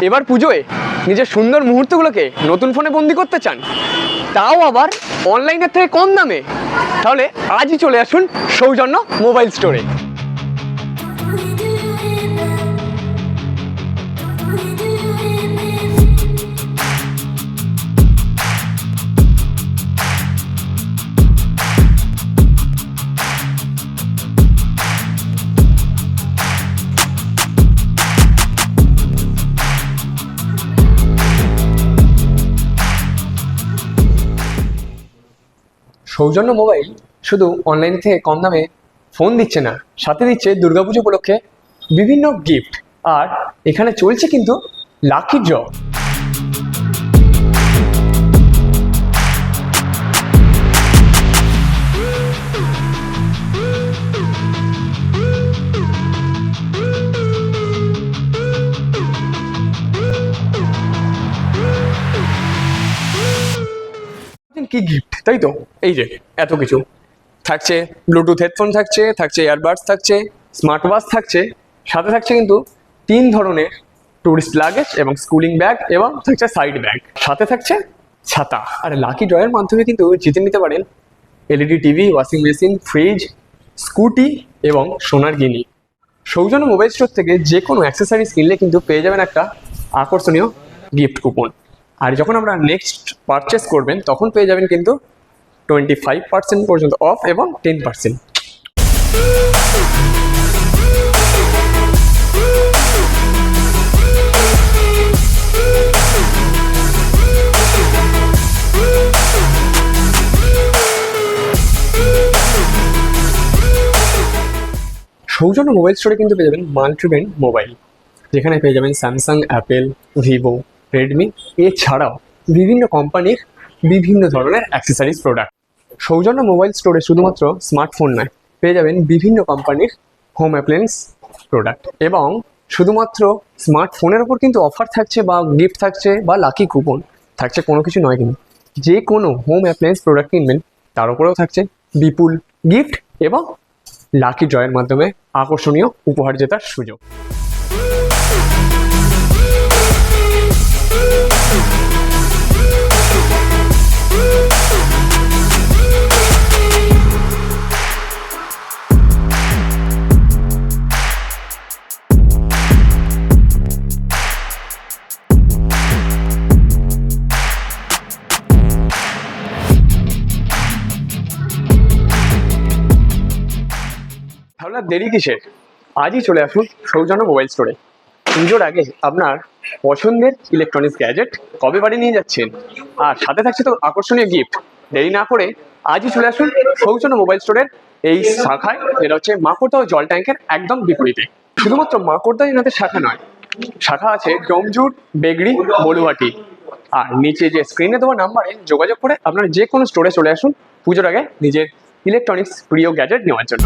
এবার পুজোয় নিজের সুন্দর মুহূর্তগুলোকে নতুন ফোনে বন্দি করতে চান, তাও আবার অনলাইনের থেকে কম দামে। তাহলে আজই চলে আসুন সৌজন্য মোবাইল স্টোরে। সৌজন্য মোবাইল শুধু অনলাইন থেকে কম দামে ফোন দিচ্ছে না, সাথে দিচ্ছে দুর্গাপুজো উপলক্ষে বিভিন্ন গিফট আর এখানে চলছে কিন্তু লাকি ড্র কি গিফট তাই তো? এই যে, এত কিছু। থাকছে ব্লুটুথ হেডফোন থাকছে থাকছে ইয়ারবাডস থাকছে স্মার্ট ওয়াচ থাকছে, সাথে থাকছে কিন্তু তিন ধরনের টুরিস্ট লাগেজ এবং স্কুলিং ব্যাগ এবং থাকছে সাইড ব্যাগ সাথে থাকছে ছাতা। আর লাকি ড্রয়ের মাধ্যমে কিন্তু জিতে নিতে পারেন LED TV washing machine fridge scooty এবং সোনার গিনি। সৌজন্য মোবাইল স্টোর থেকে যে কোনো অ্যাক্সেসরিজ কিনলে কিন্তু পেয়ে যাবেন একটা আকর্ষণীয় গিফট কুপন আর যখন আমরা নেক্সট পারচেস করবেন, তখন পেয়ে যাবেন কিন্তু টোয়েন্টি ফাইভ পার্সেন্ট পর্যন্ত অফ এবং টেন পার্সেন্ট সৌজন্য মোবাইল স্টোরে কিন্তু পেয়ে যাবেন মাল্টিব্র্যান্ড মোবাইল যেখানে পেয়ে যাবেন স্যামসাং অ্যাপেল ভিভো রেডমি এছাড়াও বিভিন্ন কোম্পানির বিভিন্ন ধরনের অ্যাক্সেসারিজ প্রোডাক্ট সৌজন্য মোবাইল স্টোরে শুধুমাত্র স্মার্টফোন নয়, পেয়ে যাবেন বিভিন্ন কোম্পানির হোম অ্যাপ্লায়েন্স প্রোডাক্ট এবং শুধুমাত্র স্মার্টফোনের ওপর কিন্তু অফার থাকছে বা গিফট থাকছে বা লাকি কুপন থাকছে, কোনো কিছু নয় কিন্তু। যে কোনো হোম অ্যাপ্লায়েন্স প্রোডাক্ট কিনবেন, তার উপরেও থাকছে বিপুল গিফট এবং লাকি ড্রয়ের মাধ্যমে আকর্ষণীয় উপহার জেতার সুযোগ। আর দেরি কিসের? আজই চলে আসুন সৌজন্য মোবাইল স্টোরে পুজোর আগে আপনার পছন্দের ইলেকট্রনিক্স গ্যাজেট কবে বাড়ি নিয়ে যাচ্ছেন? আর সাথে থাকছে তো আকর্ষণীয় গিফট দেরি না করে আজই চলে আসুন সৌজন্য মোবাইল স্টোরের এই শাখায়। যেটা হচ্ছে মাকড়দা ও জল ট্যাঙ্কের একদম বিপরীতে। শুধুমাত্র মাকড়দা এনাদের শাখা নয়, শাখা আছে জমজুর বেগড়ি বলুহাটি আর নিচে যে স্ক্রিনে দেওয়া নাম্বারে যোগাযোগ করে আপনারা যে কোনো স্টোরে চলে আসুন পুজোর আগে নিজের ইলেকট্রনিক্স প্রিয় গ্যাজেট নেওয়ার জন্য।